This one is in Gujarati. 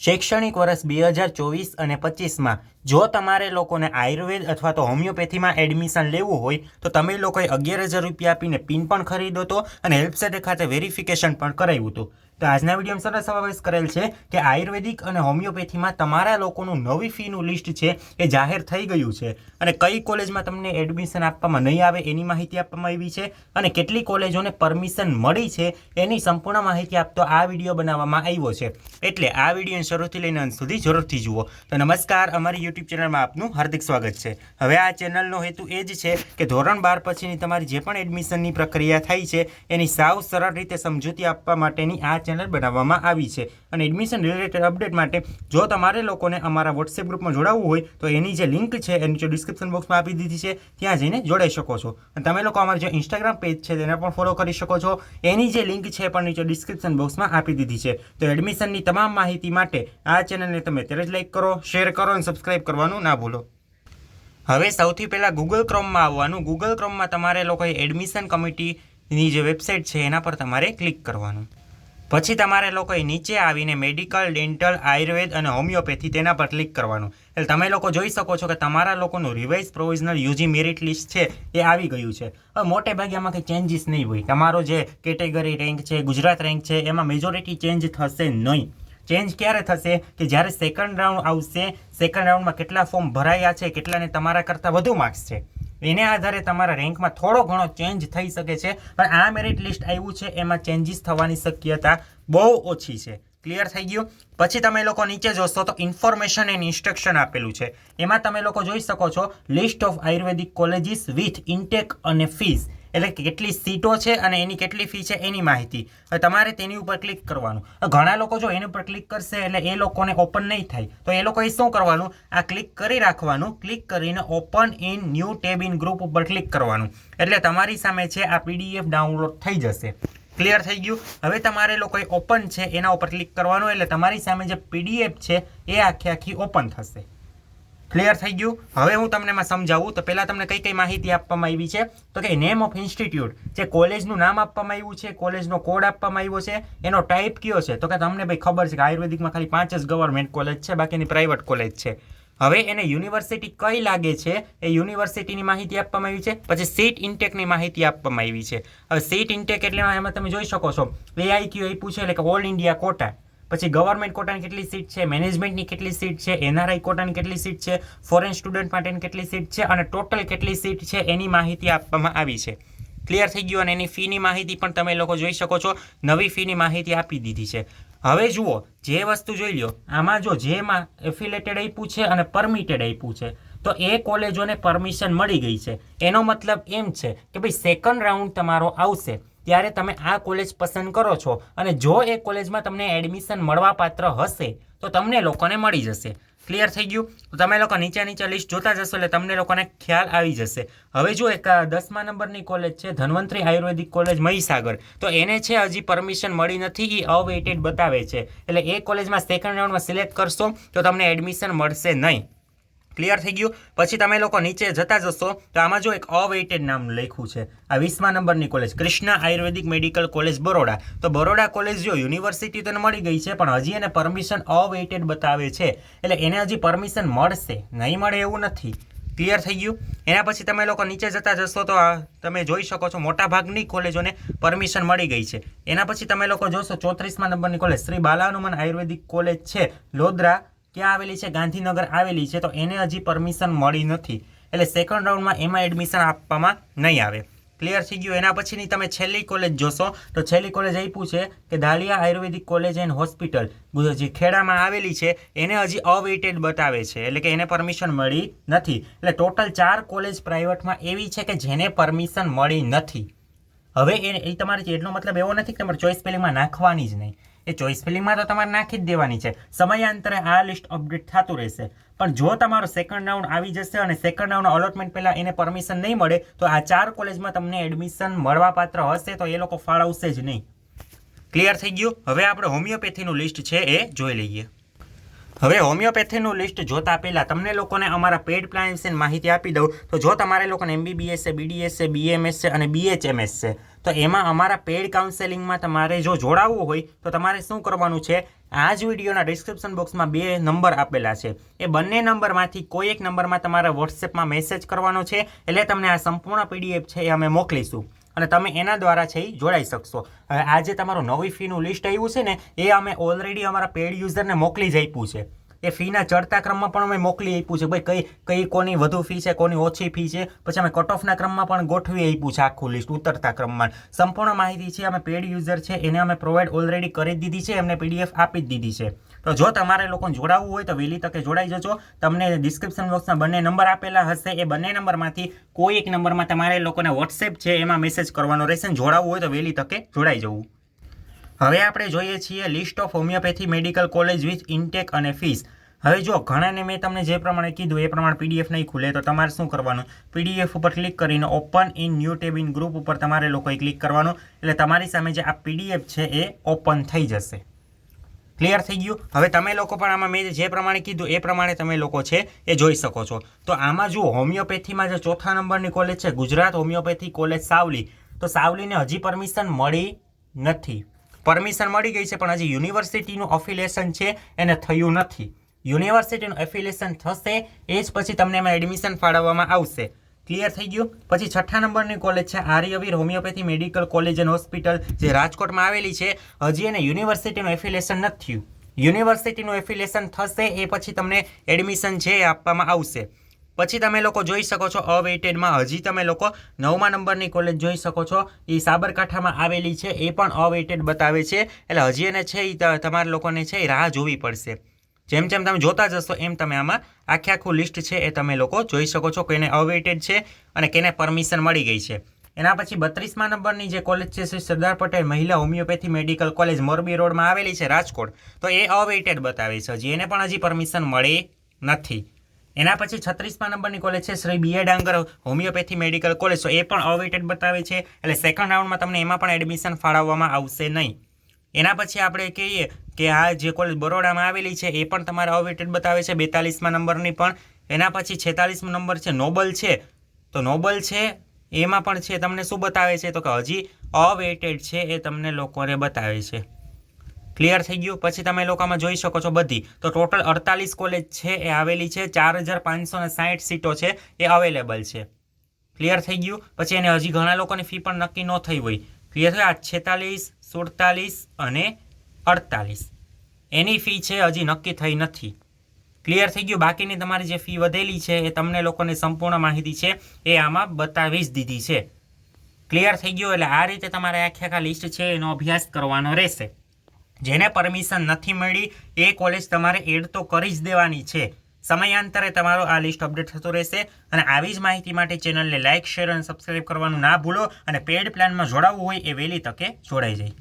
શૈક્ષણિક વર્ષ બે હજાર ચોવીસ અને પચીસમાં જો તમારે લોકોને આયુર્વેદ અથવા તો હોમિયોપેથીમાં એડમિશન લેવું હોય, તો તમે લોકોએ અગિયાર હજાર રૂપિયા આપીને પિન પણ ખરીદો હતો અને વેબસાઇટ ખાતે વેરિફિકેશન પણ કરાવ્યું હતું. તો આજના વિડીયોમાં સરસ સમાવેશ કરેલ છે કે આયુર્વેદિક અને હોમિયોપેથીમાં તમારા લોકોનું નવી ફીનું લિસ્ટ છે એ જાહેર થઈ ગયું છે. અને કઈ કોલેજમાં તમને એડમિશન આપવામાં નહીં આવે એની માહિતી આપવામાં આવી છે અને કેટલી કોલેજોને પરમિશન મળી છે એની સંપૂર્ણ માહિતી આપતો આ વીડિયો બનાવવામાં આવ્યો છે. એટલે આ વીડિયો શરૂથી લઈને અંત સુધી જરૂરથી જુઓ. તો નમસ્કાર, અમારી યુટ્યુબ ચેનલમાં આપનું હાર્દિક સ્વાગત છે. હવે આ ચેનલનો હેતુ એ જ છે કે ધોરણ બાર પછીની તમારી જે પણ એડમિશનની પ્રક્રિયા થઈ છે એની સાવ સરળ રીતે સમજૂતી આપવા માટેની આ ચેનલ બનાવવામાં આવી છે. અને એડમિશન રિલેટેડ અપડેટ માટે જો તમારે લોકોને અમારા વોટ્સએપ ગ્રુપમાં જોડાવવું હોય, તો એની જે લિંક છે એ નીચે ડિસ્ક્રિપ્શન બોક્સમાં આપી દીધી છે. ત્યાં જઈને જોડાઈ શકો છો. અને તમે લોકો અમારા જે ઇન્સ્ટાગ્રામ પેજ છે, તેને પણ ફોલો કરી શકો છો. એની જે લિંક છે પણ નીચે ડિસ્ક્રિપ્શન બોક્સમાં આપી દીધી છે. તો એડમિશનની તમામ માહિતી માટે આ ચેનલને તમે ત્યારે જ લાઈક કરો શેર કરો અને સબસ્ક્રાઈબ કરવાનું ના ભૂલો. હવે સૌથી પહેલાં ગૂગલ ક્રોમમાં આવવાનું. ગૂગલ ક્રોમમાં તમારે લોકોએ એડમિશન કમિટીની જે વેબસાઇટ છે, એના પર તમારે ક્લિક કરવાનું. પછી તમારે લોકોએ નીચે આવીને મેડિકલ ડેન્ટલ આયુર્વેદ અને હોમિયોપેથી તેના પર ક્લિક કરવાનું. એટલે તમે લોકો જોઈ શકો છો કે તમારા લોકોનું revise provisional UG merit list છે, એ આવી ગયું છે. હવે મોટે ભાગે આમાં કંઈ ચેન્જીસ નહીં હોય. તમારો જે કેટેગરી રેન્ક છે, ગુજરાત રેન્ક છે, એમાં મેજોરિટી ચેન્જ થશે નહીં. ચેન્જ ક્યારે થશે? કે જ્યારે સેકન્ડ રાઉન્ડ આવશે સેકન્ડ રાઉન્ડમાં કેટલા ફોર્મ ભરાયા છે, કેટલાને તમારા કરતાં વધુ માર્ક્સ છે. એને આધારે તમારા રેન્કમાં થોડો ઘણો ચેન્જ થઈ શકે છે. પણ આ મેરિટ લિસ્ટ આવ્યું છે, એમાં ચેન્જીસ થવાની શક્યતા બહુ ઓછી છે. ક્લિયર થઈ ગયું? પછી તમે લોકો નીચે જોશો તો ઇન્ફોર્મેશન એન્ડ ઇન્સ્ટ્રક્શન આપેલું છે. એમાં તમે લોકો જોઈ શકો છો list of Ayurvedic colleges with intake અને ફીસ એટલે કેટલી સીટો છે અને એની કેટલી ફી છે એની માહિતી. હવે તમારે તેની ઉપર ક્લિક કરવાનું. ઘણા લોકો જો એની ઉપર ક્લિક કરશે એટલે એ લોકોને ઓપન નહીં થાય. તો એ લોકોએ શું કરવાનું? આ ક્લિક કરી રાખવાનું. ક્લિક કરીને open in new tab in group ઉપર ક્લિક કરવાનું. એટલે તમારી સામે છે આ પીડીએફ ડાઉનલોડ થઈ જશે. ક્લિયર થઈ ગયું? હવે તમારે લોકોએ ઓપન છે એના ઉપર ક્લિક કરવાનું. એટલે તમારી સામે જે પીડીએફ છે એ આખી આખી ઓપન થશે. ક્લિયર થઈ ગયું? હવે હું તમને એમાં સમજાવું. તો પહેલાં તમને કઈ કઈ માહિતી આપવામાં આવી છે? તો કે નેમ ઓફ ઇન્સ્ટિટ્યૂટ જે કોલેજનું નામ આપવામાં આવ્યું છે, કોલેજનો કોડ આપવામાં આવ્યો છે, એનો ટાઈપ કયો છે? તો કે તમને ભાઈ ખબર છે કે આયુર્વેદિકમાં ખાલી પાંચ જ ગવર્મેન્ટ કોલેજ છે, બાકીની પ્રાઇવેટ કોલેજ છે. હવે એને યુનિવર્સિટી કઈ લાગે છે? એ યુનિવર્સિટીની માહિતી આપવામાં આવી છે. પછી સીટ ઇન્ટેકની માહિતી આપવામાં આવી છે. હવે સીટ ઇન્ટેક એટલે એમાં તમે જોઈ શકો છો. એઆઈક્યુ આપ્યું છે, એટલે કે ઓલ ઇન્ડિયા કોટા પછી ગવર્મેન્ટ કોટાની કેટલી સીટ છે, મેનેજમેન્ટની કેટલી સીટ છે, એનઆરઆઈ કોટાની કેટલી સીટ છે, ફોરેન સ્ટુડન્ટ માટેની કેટલી સીટ છે અને ટોટલ કેટલી સીટ છે એની માહિતી આપવામાં આવી છે. ક્લિયર થઈ ગયું અને એની ફીની માહિતી પણ તમે લોકો જોઈ શકો છો. નવી ફીની માહિતી આપી દીધી છે. હવે જુઓ, જે વસ્તુ જોઈ લ્યો. આમાં જો જેમાં એફિલેટેડ આપ્યું છે અને પરમિટેડ આપ્યું છે, તો એ કોલેજોને પરમિશન મળી ગઈ છે. એનો મતલબ એમ છે કે ભાઈ સેકન્ડ રાઉન્ડ તમારો આવશે. ત્યારે તમે આ કોલેજ પસંદ કરો છો અને જો એ કોલેજમાં તમને એડમિશન મળવાપાત્ર હશે, તો તમને લોકોને મળી જશે. ક્લિયર થઈ ગયું? તો તમે લોકો નીચે નીચે લિસ્ટ જોતા જશો એટલે તમને લોકોને ખ્યાલ આવી જશે. હવે જો એક દસમા નંબરની કોલેજ છે, ધન્વંતરી આયુર્વેદિક કોલેજ મહીસાગર, તો એને છે હજી પરમિશન મળી નથી એ અવેઇટેડ બતાવે છે. એટલે એ કોલેજમાં સેકન્ડ રાઉન્ડમાં સિલેક્ટ કરશો, તો તમને એડમિશન મળશે નહીં. ક્લિયર થઈ ગયું. પછી તમે લોકો નીચે જતા જશો, તો આમાં જો એક અવેઇટેડ નામ લખ્યું છે. આ વીસમા નંબરની college Krishna Ayurvedic medical college Baroda. તો બરોડા કોલેજ જો યુનિવર્સિટી તો મળી ગઈ છે, પણ હજી એને પરમિશન અવેઇટેડ બતાવે છે. એટલે એને હજી પરમિશન મળશે. નહીં મળે એવું નથી. ક્લિયર થઈ ગયું? એના પછી તમે લોકો નીચે જતા જશો, તો તમે જોઈ શકો છો મોટાભાગની કોલેજોને પરમિશન મળી ગઈ છે. એના પછી તમે લોકો જોશો ચોત્રીસમા નંબરની કોલેજ શ્રી બાલાનુમાન આયુર્વેદિક કોલેજ છે લોધરા ક્યાં આવેલી છે? ગાંધીનગર આવેલી છે. તો એને હજી પરમિશન મળી નથી. એટલે સેકન્ડ રાઉન્ડમાં એમાં એડમિશન આપવામાં નહીં આવે. ક્લિયર થઈ ગયું? એના પછીની તમે છેલ્લી કોલેજ જોશો, તો છેલ્લી કોલેજ આપ્યું છે કે Dhalia Ayurvedic college and hospital જે ખેડામાં આવેલી છે, એને હજી અવેઇટેડ બતાવે છે. એટલે કે એને પરમિશન મળી નથી. એટલે ટોટલ ચાર કોલેજ પ્રાઇવેટમાં એવી છે કે જેને પરમિશન મળી નથી. હવે એ એ તમારે એટલો મતલબ એવો નથી કે તમારે ચોઈસ સ્પેલિંગમાં નાખવાની જ નહીં. એ ચોઈસ ફિલિંગમાં તો તમારે નાખી જ દેવાની છે. સમયાંતરે આ લિસ્ટ અપડેટ થતું રહેશે. પણ જો તમારો સેકન્ડ રાઉન્ડ આવી જશે અને સેકન્ડ રાઉન્ડ અલોટમેન્ટ પહેલાં એને પરમિશન નહીં મળે, તો આ ચાર કોલેજમાં તમને એડમિશન મળવાપાત્ર હશે તો એ લોકો ફાળવશે જ નહીં. ક્લિયર થઈ ગયું? હવે આપણે હોમિયોપેથીનું લિસ્ટ છે એ જોઈ લઈએ. હવે હોમિયોપેથીનું લિસ્ટ જોતા પહેલાં તમને લોકોને અમારા પેડ પ્લાન વિશે માહિતી આપી દઉં. તો જો તમારે લોકોને એમબીબીએસ છે, બીડીએસ છે, બીએમએસ છે અને બીએચએમએસ છે, તો એમાં અમારા પેડ કાઉન્સેલિંગમાં તમારે જો જોડાવવું હોય, તો તમારે શું કરવાનું છે? આ જ વિડીયોના ડિસ્ક્રિપ્શન બોક્સમાં બે નંબર આપેલા છે. એ બંને નંબરમાંથી કોઈ એક નંબરમાં તમારે વોટ્સએપમાં મેસેજ કરવાનો છે, એટલે તમને આ સંપૂર્ણ પીડીએફ છે એ અમે મોકલીશું. અને તમે એના દ્વારા છે એ જોડાઈ શકશો. હવે આજે તમારું નવી ફીનું લિસ્ટ આવ્યું છે ને, એ અમે ઓલરેડી અમારા પેડ યુઝરને મોકલી જ આપ્યું છે. એ ફીના ચડતા ક્રમમાં પણ અમે મોકલી આપ્યું છે. ભાઈ, કઈ કઈ કોની વધુ ફી છે, કોની ઓછી ફી છે? પછી અમે કટ ઓફના ક્રમમાં પણ ગોઠવી આપ્યું છે આખું લિસ્ટ ઉતરતા ક્રમમાં. સંપૂર્ણ માહિતી છે, અમે પેડ યુઝર છે, એને અમે પ્રોવાઈડ ઓલરેડી કરી દીધી છે, એમને પીડીએફ આપી જ દીધી છે. તો જો તમારે લોકોને જોડાવવું હોય તો વહેલી તકે જોડાઈ જજો. તમને ડિસ્ક્રિપ્શન બોક્સમાં બંને નંબર આપેલા હશે. એ બંને નંબરમાંથી કોઈ એક નંબરમાં તમારે લોકોને વોટ્સએપ છે, એમાં મેસેજ કરવાનો રહેશે. જોડાવવું હોય તો વહેલી તકે જોડાઈ જવું. હવે આપણે જોઈએ છીએ list of homeopathy medical college with intake અને ફીસ હવે જો ઘણાને મેં તમને જે પ્રમાણે કીધું, એ પ્રમાણે પીડીએફ નહીં ખુલે, તો તમારે શું કરવાનું? પીડીએફ ઉપર ક્લિક કરીને open in new tab in group ઉપર તમારે લોકોએ ક્લિક કરવાનું. એટલે તમારી સામે જે આ પીડીએફ છે, એ ઓપન થઈ જશે. ક્લિયર થઈ ગયું? હવે તમે લોકો પણ આમાં મેં જે પ્રમાણે કીધું, એ પ્રમાણે તમે લોકો છે, એ જોઈ શકો છો. તો આમાં જુઓ હોમિયોપેથીમાં જે ચોથા નંબરની કોલેજ છે, ગુજરાત હોમિયોપેથી કોલેજ સાવલી તો સાવલીને હજી પરમિશન મળી નથી. પરમિશન મળી ગઈ છે, પણ હજી યુનિવર્સિટીનું અફિલિએશન છે, એને થયું નથી. યુનિવર્સિટીનું એફિલિએશન થશે, એ જ પછી તમને એમાં એડમિશન ફાળવવામાં આવશે. ક્લિયર થઈ ગયું? પછી છઠ્ઠા નંબરની કોલેજ છે, Aryaveer homeopathy medical college and hospital જે રાજકોટમાં આવેલી છે. હજી એને યુનિવર્સિટીનું એફિલિએશન નથી થયું. યુનિવર્સિટીનું એફિલિએશન થશે, એ પછી તમને એડમિશન છે આપવામાં આવશે. પછી તમે લોકો જોઈ શકો છો અવેઇટેડમાં હજી તમે લોકો નવમા નંબરની કોલેજ જોઈ શકો છો. એ સાબરકાંઠામાં આવેલી છે. એ પણ અવેઇટેડ બતાવે છે. એટલે હજી એને છે એ તમારા લોકોને છે એ રાહ જોવી પડશે. જેમ જેમ તમે જોતા જશો એમ તમે આમાં આખે આખું લિસ્ટ છે એ તમે લોકો જોઈ શકો છો કેને અવેઇટેડ છે અને કેને પરમિશન મળી ગઈ છે. એના પછી બત્રીસમા નંબરની જે કોલેજ છે Shri Sardar Patel Mahila homeopathy medical college Morbi રોડમાં આવેલી છે, રાજકોટ. તો એ અવેઇટેડ બતાવે છે. હજી એને પણ હજી પરમિશન મળી નથી. એના પછી છત્રીસમાં નંબરની કોલેજ છે શ્રી બી એ ડાંગર હોમિયોપેથી મેડિકલ કોલેજ એ પણ અવેઇટેડ બતાવે છે. એટલે સેકન્ડ રાઉન્ડમાં તમને એમાં પણ એડમિશન ફાળવવામાં આવશે નહીં. એના પછી આપણે કહીએ કે આ જે કોલેજ બરોડામાં આવેલી છે, એ પણ તમારે અવેટેડ બતાવે છે બેતાલીસમાં નંબરની પણ. એના પછી છેતાલીસમો નંબર છે, નોબલ છે. તો નોબલ છે, એમાં પણ છે, તમને શું બતાવે છે? તો કે હજી અવેટેડ છે એ તમને લોકોને બતાવે છે. ક્લિયર થઈ ગયું. પછી તમે લોકોમાં જોઈ શકો છો બધી. તો ટોટલ અડતાલીસ કોલેજ છે, એ આવેલી છે. ચાર હજાર પાંચસો સાઠ સીટો છે, એ અવેલેબલ છે. ક્લિયર થઈ ગયું. પછી એને હજી ઘણા લોકોની ફી પણ નક્કી ન થઈ હોય. ક્લિયર થયું? આ છેતાલીસ, સુડતાલીસ અને અડતાલીસ. એની ફી છે, હજી નક્કી થઈ નથી. ક્લિયર થઈ ગયું. બાકીની તમારી જે ફી વધેલી છે, એ તમને લોકોને સંપૂર્ણ માહિતી છે, એ આમાં બતાવી જ દીધી છે. ક્લિયર થઈ ગયું. એટલે આ રીતે તમારે આખે આખા લિસ્ટ છે, એનો અભ્યાસ કરવાનો રહેશે. જેને પરમિશન નથી મળી, એ કોલેજ તમારે એડ તો કરી જ દેવાની છે. સમયાંતરે તમારો આ લિસ્ટ અપડેટ થતો રહેશે અને આવી જ માહિતી માટે ચેનલને લાઇક શેર અને સબસ્ક્રાઇબ કરવાનું ના ભૂલો અને પેડ પ્લાનમાં જોડાવવું હોય એ વહેલી તકે જોડાઈ જાય.